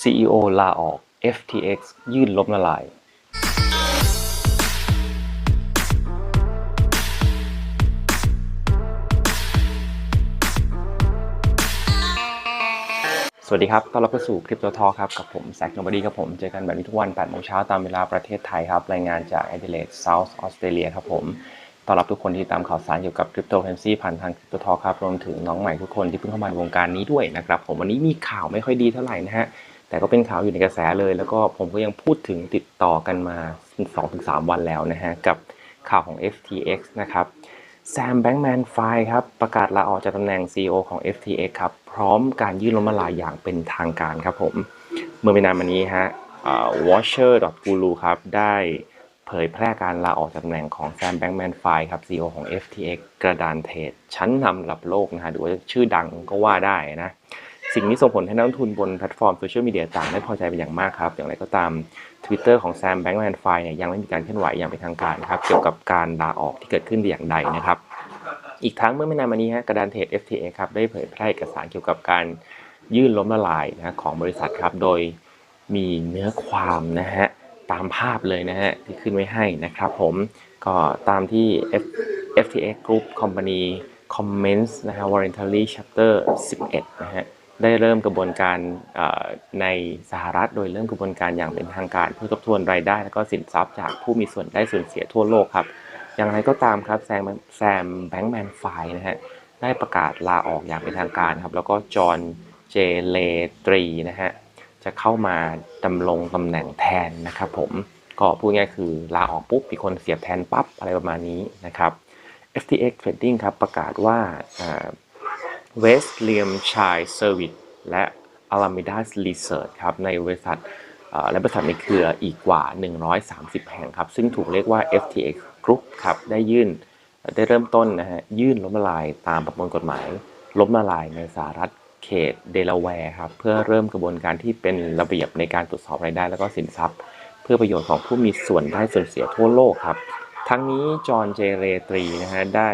CEO ลาออก FTX ยื่นล้มละลาย สวัสดีครับ ต้อนรับเข้าสู่คลิปตัวทอครับ กับผมแซคโนบอดี้ครับผม เจอกันแบบนี้ทุกวัน8โมงเช้าตามเวลาประเทศไทยครับ รายงานจากแอด e เลดเซาท์ออสเตรเลียครับผมต้อนรับทุกคนที่ตามข่าวสารเกี่ยวกับคริปโตเคอเรนซีผ่านทางคริปโตทอครับ รวมถึงน้องใหม่ทุกคนที่เพิ่งเข้ามาในวงการนี้ด้วยนะครับ ผมวันนี้มีข่าวไม่ค่อยดีเท่าไหร่นะฮะ แต่ก็เป็นข่าวอยู่ในกระแสเลย แล้วก็ผมก็ยังพูดถึงติดต่อกันมา 2-3 วันแล้วนะฮะ กับข่าวของ FTX นะครับแซมแบง k ์แมนไฟครับ ประกาศลาออกจากตำแหน่ง CEO ของ FTX ครับ พร้อมการยื่นล้มละลายอย่างเป็นทางการครับผม เมื่อไม่นานมานี้ฮะ Watcher.guru ครับ ได้เผยแพร่การลาออกจากตำแหน่งของแซมแบง k ์แมนไฟครับ CEO ของ FTX กระดานเทรดชั้นนำระดับโลกนะฮะหรือว่าชื่อดังก็ว่าได้นะ สิ่งนี้ส่งผลให้นักลงทุนบนแพลตฟอร์มโซเชียลมีเดียต่างไม่พอใจเป็นอย่างมากครับ อย่างไรก็ตาม Twitter ของ Sam Bankman-Fried เนี่ยยังไม่มีการเคลื่อนไหวอย่างเป็นทางการครับเกี่ยวกับการลาออกที่เกิดขึ้นอย่างใดนะครับอีกทั้งเมื่อไม่นานมานี้ฮะกระดานเทรด FTA ครับได้เผยแพร่เอกสารเกี่ยวกับการยื่นล้มละลายนะของบริษัทครับโดยมีเนื้อความนะฮะตามภาพเลยนะฮะที่ขึ้นไว้ให้นะครับผมก็ตามที่ F FTX Group Company Comments นะฮะ Voluntary Chapter 11 นะฮะ ได้เริ่มกระบวนการในสหรัฐ โดยเริ่มกระบวนการอย่างเป็นทางการ เพื่อทบทวนรายได้ และก็สินทรัพย์จากผู้มีส่วนได้ส่วนเสียทั่วโลกครับ อย่างไรก็ตามครับแซมแซมแบงค์แมนไฟนะฮะได้ประกาศลาออกอย่างเป็นทางการครับ แล้วก็จอห์นเจเลตรีนะฮะจะเข้ามาดำรงตำแหน่งแทนนะครับผมก็พูดง่ายคือลาออกปุ๊บมีคนเสียบแทนปั๊บอะไรประมาณนี้นะครับ FTX Trading ครับประกาศว่า เวสเลียมชายเซอร์วิสและ Alameda Research ครับในบริษัทและบริษัทในเครืออีกกว่า 130 แห่งครับ ซึ่งถูกเรียกว่า FTX Group ครับได้ยื่นได้เริ่มต้นนะฮะยื่นล้มละลายตามประมวลกฎหมาย ล้มละลายในสหรัฐเขตเดลาแวร์ครับเพื่อเริ่มกระบวนการที่เป็นระเบียบในการตรวจสอบรายได้และก็สินทรัพย์ เพื่อประโยชน์ของผู้มีส่วนได้ส่วนเสียทั่วโลกครับ ทั้งนี้จอห์นเจเรตรีนะฮะได้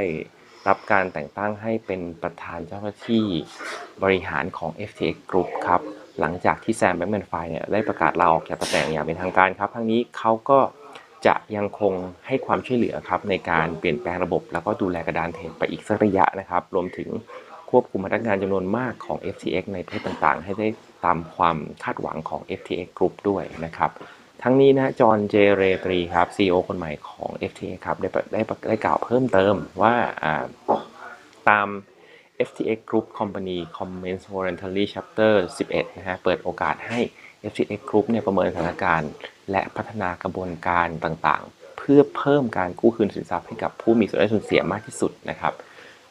รับการแต่งตั้งให้เป็นประธานเจ้าหน้าที่บริหารของ FTX Group ครับ หลังจากที่แซมแบงค์แมนไฟเนี่ยได้ประกาศลาออกจากตำแหน่งอย่างเป็นทางการครับทั้งนี้เขาก็จะยังคงให้ความช่วยเหลือครับในการเปลี่ยนแปลงระบบ แล้วก็ดูแลกระดานเทรดไปอีกสักระยะนะครับ รวมถึงควบคุมพนักงานจำนวนมากของ FTX ในประเทศต่างๆ ให้ได้ตามความคาดหวังของ FTX Group ด้วยนะครับ ทั้งนี้นะจอห์นเจเรตรีครับ CEO คนใหม่ของ FTX ครับได้ได้ได้กล่าวเพิ่มเติมว่าอ่าตาม FTX Group Company Comments Voluntary Chapter 11 นะฮะ เปิดโอกาสให้ FTX Group เนี่ยประเมินสถานการณ์ และพัฒนากระบวนการต่างๆ เพื่อเพิ่มการกู้คืนสินทรัพย์ให้กับผู้มีส่วนได้ส่วนเสียมากที่สุดนะครับ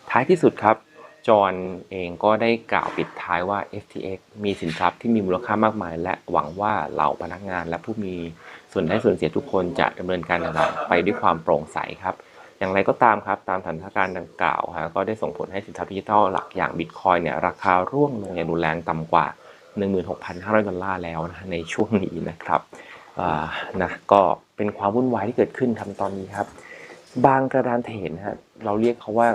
ท้ายที่สุดครับ จอห์นเองก็ได้กล่าวปิดท้ายว่า FTX มีสินทรัพย์ที่มีมูลค่ามากมาย และหวังว่าเหล่าพนักงานและผู้มีส่วนได้ส่วนเสียทุกคนจะดำเนินการต่างๆไปด้วยความโปร่งใสครับ อย่างไรก็ตามครับ ตามสถานการณ์ดังกล่าวฮะก็ได้ส่งผลให้สินทรัพย์ดิจิทัลหลักอย่างบิตคอยเนี่ยราคาร่วงลงอย่างรุนแรงต่ำกว่า 16,500 ดอลลาร์แล้วนะในช่วงนี้นะครับอ่านะก็เป็นความวุ่นวายที่เกิดขึ้นครับตอนนี้ครับ บางกระดานเทรดนะฮะเราเรียกเขาว่า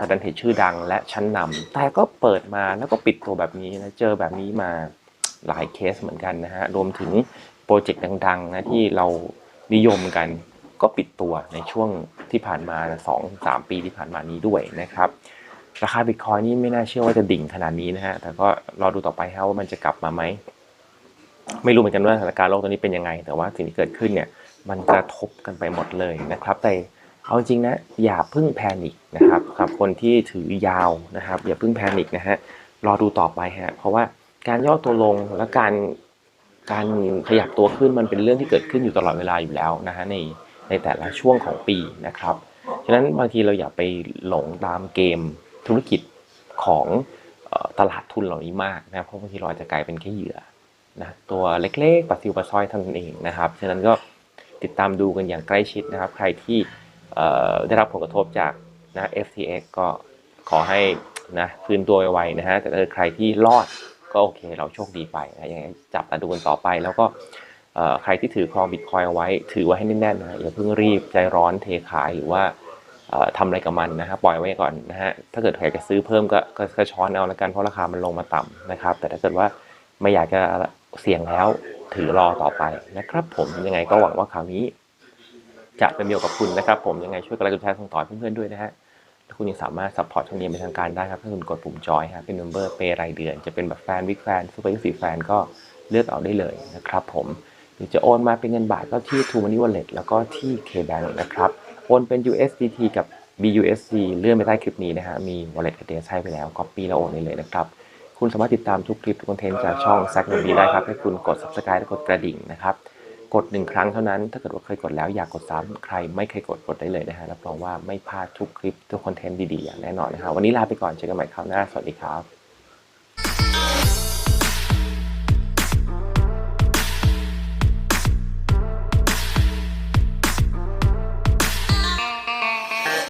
กระดานเทรดชื่อดังและชั้นนำแต่ก็เปิดมาแล้วก็ปิดตัวแบบนี้นะเจอแบบนี้มาหลายเคสเหมือนกันนะฮะรวมถึงโปรเจกต์ดังๆนะที่เรานิยมกันก็ปิดตัวในช่วงที่ผ่านมา2-3ปีที่ผ่านมานี้ด้วยนะครับราคาบิตคอยนี่ไม่น่าเชื่อว่าจะดิ่งขนาดนี้นะฮะแต่ก็รอดูต่อไปฮะว่ามันจะกลับมาไหมไม่รู้เหมือนกันว่าสถานการณ์โลกตอนนี้เป็นยังไง แต่ว่าสิ่งที่เกิดขึ้นเนี่ยมันกระทบกันไปหมดเลยนะครับแต่ เอาจริงนะ อย่าพิ่งแพนิคนะครับกับคนที่ถือยาวนะครับ อย่าพิ่งแพนิคนะฮะรอดูต่อไปฮะเพราะว่าการย่อตัวลงและการการขยับตัวขึ้นมันเป็นเรื่องที่เกิดขึ้นอยู่ตลอดเวลาอยู่แล้วนะฮะในในแต่ละช่วงของปีนะครับฉะนั้นบางทีเราอย่าไปหลงตามเกมธุรกิจของตลาดทุนเหล่านี้มากนะเพราะบางทีเราอาจจะกลายเป็นแค่เหยื่อนะตัวเล็กๆปลาซิวปลาสร้อยเท่านั้นเองนะครับฉะนั้นก็ติดตามดูกันอย่างใกล้ชิดนะครับ ใครที่ ได้รับผลกระทบจากนะ FTX ก็ขอให้นะฟื้นตัวไวๆนะฮะแต่ถ้าเกิดใครที่รอดก็โอเคเราโชคดีไปนะยังไงจับตาดูกันต่อไป แล้วก็ใครที่ถือครองบิตคอยเอาไว้ ถือไว้ให้แน่นๆนะอย่าเพิ่งรีบใจร้อนเทขายหรือว่าเอ่อทำอะไรกับมันนะฮะปล่อยไว้ก่อนนะฮะถ้าเกิดใครจะซื้อเพิ่มก็ก็ช้อนเอาละกันเพราะราคามันลงมาต่ำนะครับ แต่ถ้าเกิดว่าไม่อยากจะเสี่ยงแล้วถือรอต่อไปนะครับ ผมยังไงก็หวังว่าคราวนี้ จะเป็นประโยชน์กับคุณนะครับ ผมยังไงช่วยกดไลค์กดแชร์ส่งต่อเพื่อนๆด้วยนะฮะและคุณยังสามารถซัพพอร์ตช่องนี้เป็นทางการได้ครับถ้าคุณกดปุ่มจอยครับเป็นเมมเบอร์เปรายเดือน จะเป็นแบบแฟนวิกแฟนซูเปอร์สีแฟนก็เลือกเอาได้เลยนะครับผมหรือจะโอนมาเป็นเงินบาทก็ที่ True Money Wallet แล้วก็ที่ KBank นะครับโอนเป็น USDT กับ BUSD เลื่อนไปใต้คลิปนี้นะฮะมี wallet address ให้ไปแล้ว copy แล้วโอนได้เลยนะครับคุณสามารถติดตามทุกคลิปทุกคอนเทนต์จากช่อง s ซ c โนบีได้ครับให้คุณกด subscribe และกดกระดิ่งนะครับ กดหนึ่งครั้งเท่านั้น ถ้าเกิดว่าเคยกดแล้วอยากกดซ้ำใครไม่เคยกดกดได้เลยนะฮะรับรองว่าไม่พลาดทุกคลิปทุกคอนเทนต์ดีๆอย่างแน่นอนนะฮะวันนี้ลาไปก่อนเจอกันใหม่คราวหน้าสวัสดีครับ